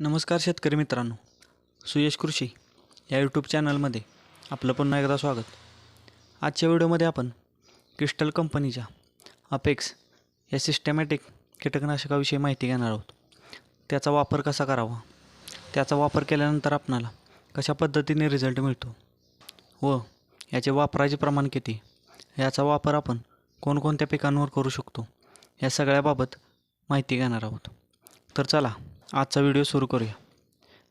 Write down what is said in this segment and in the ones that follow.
नमस्कार शेतकरी मित्रांनो सुयश कृषी या यूट्यूब चॅनलमध्ये आपलं पुन्हा एकदा स्वागत. आजच्या व्हिडिओमध्ये आपण क्रिस्टल कंपनीच्या अपेक्स या सिस्टमॅटिक कीटकनाशकाविषयी माहिती घेणार आहोत. त्याचा वापर कसा करावा? त्याचा वापर केल्यानंतर आपणाला कशा पद्धतीने रिझल्ट मिळतो? व याचे वापराचे प्रमाण किती? याचा वापर आपण कोणकोणत्या पिकांवर करू शकतो? या सगळ्याबाबत माहिती घेणार आहोत. तर चला आजचा व्हिडिओ सुरू करूया.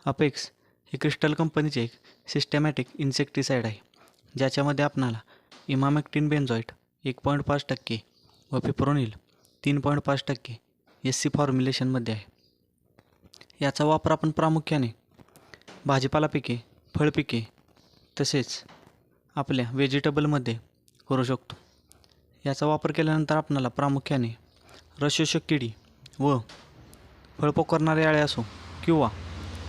अपेक्स हे क्रिस्टल कंपनीचे एक सिस्टमॅटिक इन्सेक्टिसाईड आहे ज्याच्यामध्ये आपणाला इमामेक्टिन बेन्झॉईट एक पॉईंट पाच टक्के व पिप्रोनिल तीन पॉईंट पाच टक्के एस सी फॉर्म्युलेशनमध्ये आहे. याचा वापर आपण प्रामुख्याने भाजीपाला पिके फळपिके तसेच आपल्या व्हेजिटेबलमध्ये करू शकतो. याचा वापर केल्यानंतर आपणाला प्रामुख्याने रसशोषक किडी व फळ पोकरणारी अळी असो किंवा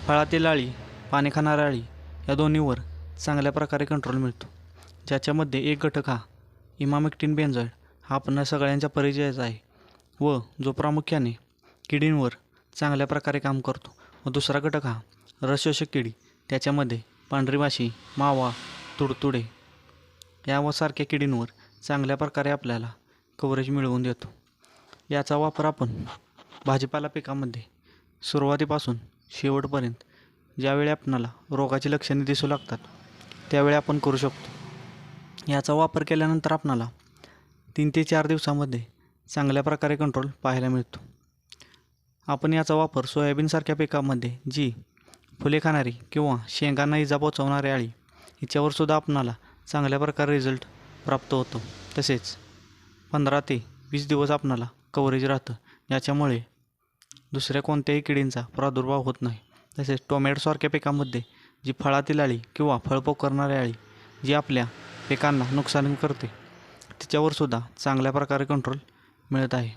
फळातील अळी पाणी खाणारी अळी या दोन्हीवर चांगल्या प्रकारे कंट्रोल मिळतो. ज्याच्यामध्ये एक घटक हा इमामेक्टिन बेन्झॉइड हा आपणा सगळ्यांच्या परिचयाचा आहे व जो प्रामुख्याने किडींवर चांगल्या प्रकारे काम करतो. व दुसरा घटक हा रसशोषक किडी त्याच्यामध्ये पांढरी माशी मावा तुडतुडे यासारख्या किडींवर चांगल्या प्रकारे आपल्याला कव्हरेज मिळवून देतो. याचा वापर आपण भाजीपाला पिकामध्ये सुरुवातीपासून शेवटपर्यंत ज्यावेळी आपणाला रोगाची लक्षणे दिसू लागतात त्यावेळी आपण करू शकतो. याचा वापर केल्यानंतर आपणाला तीन ते चार दिवसामध्ये चांगल्या प्रकारे कंट्रोल पाहायला मिळतो. आपण याचा वापर सोयाबीनसारख्या पिकामध्ये जी फुले खाणारी किंवा शेंगांना इजा पोचवणारी आळी हिच्यावरसुद्धा आपणाला चांगल्या प्रकारे रिझल्ट प्राप्त होतो. तसेच पंधरा ते वीस दिवस आपणाला कव्हरेज राहतं. याच्यामुळे दुसऱ्या कोणत्याही किडींचा प्रादुर्भाव होत नाही. तसेच टोमॅटोसारख्या पिकामध्ये जी फळातील अळी किंवा फळ करणारी अळी जी आपल्या पिकांना नुकसान करते तिच्यावर सुद्धा चांगल्या प्रकारे कंट्रोल मिळत आहे.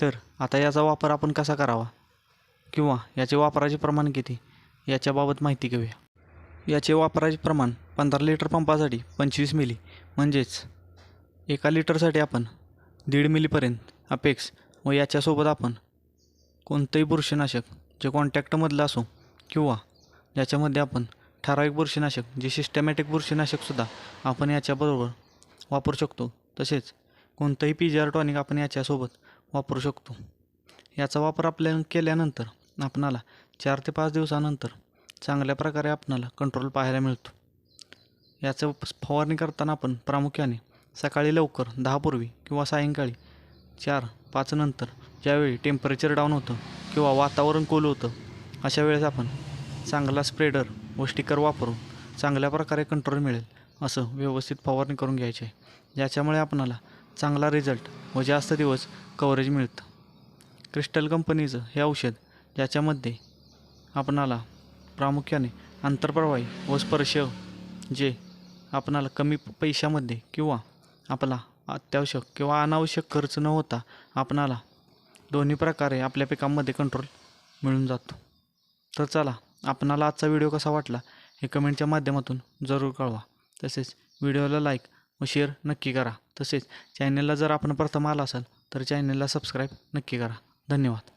तर आता याचा वापर आपण कसा करावा? किंवा याचे वापराचे प्रमाण किती? याच्याबाबत माहिती घेऊया. याचे वापराचे प्रमाण पंधरा लिटर पंपासाठी पंचवीस मिली म्हणजेच एका लिटरसाठी आपण दीड मिलीपर्यंत अपेक्स व याच्यासोबत आपण कोणतंही बुरशीनाशक जे कॉन्टॅक्टमधलं असो किंवा ज्याच्यामध्ये आपण ठराविक बुरशीनाशक जे सिस्टमॅटिक बुरशीनाशकसुद्धा आपण याच्याबरोबर वापरू शकतो तसेच कोणतंही पी जी आर टॉनिक आपण याच्यासोबत वापरू शकतो. याचा वापर आपल्या केल्यानंतर आपणाला चार ते पाच दिवसानंतर चांगल्या प्रकारे आपणाला कंट्रोल पाहायला मिळतो. याचं फवारणी करताना आपण प्रामुख्याने सकाळी लवकर दहापूर्वी किंवा सायंकाळी चार पाच नंतर ज्यावेळी टेम्परेचर डाऊन होतं किंवा वातावरण कोल होतं अशा वेळेस आपण चांगला स्प्रेडर व स्टिकर वापरून चांगल्या प्रकारे कंट्रोल मिळेल असं व्यवस्थित फवारणी करून घ्यायची आहे. ज्याच्यामुळे आपणाला चांगला रिझल्ट व जास्त दिवस कव्हरेज मिळतं. क्रिस्टल कंपनीचं हे औषध ज्याच्यामध्ये आपणाला प्रामुख्याने आंतरप्रवाही व स्पर्श जे आपणाला कमी पैशामध्ये किंवा आपला अत्यावश्यक किंवा अनावश्यक खर्च न होता आपणाला दोन्ही प्रकारे आपल्या पिकांमध्ये कंट्रोल मिळून जातो. तर चला आपणाला आजचा व्हिडिओ कसा वाटला हे कमेंटच्या माध्यमातून जरूर कळवा. तसेच व्हिडिओला लाईक व शेअर नक्की करा. तसेच चॅनलला जर आपण प्रथम आला असाल तर चॅनलला सबस्क्राईब नक्की करा. धन्यवाद.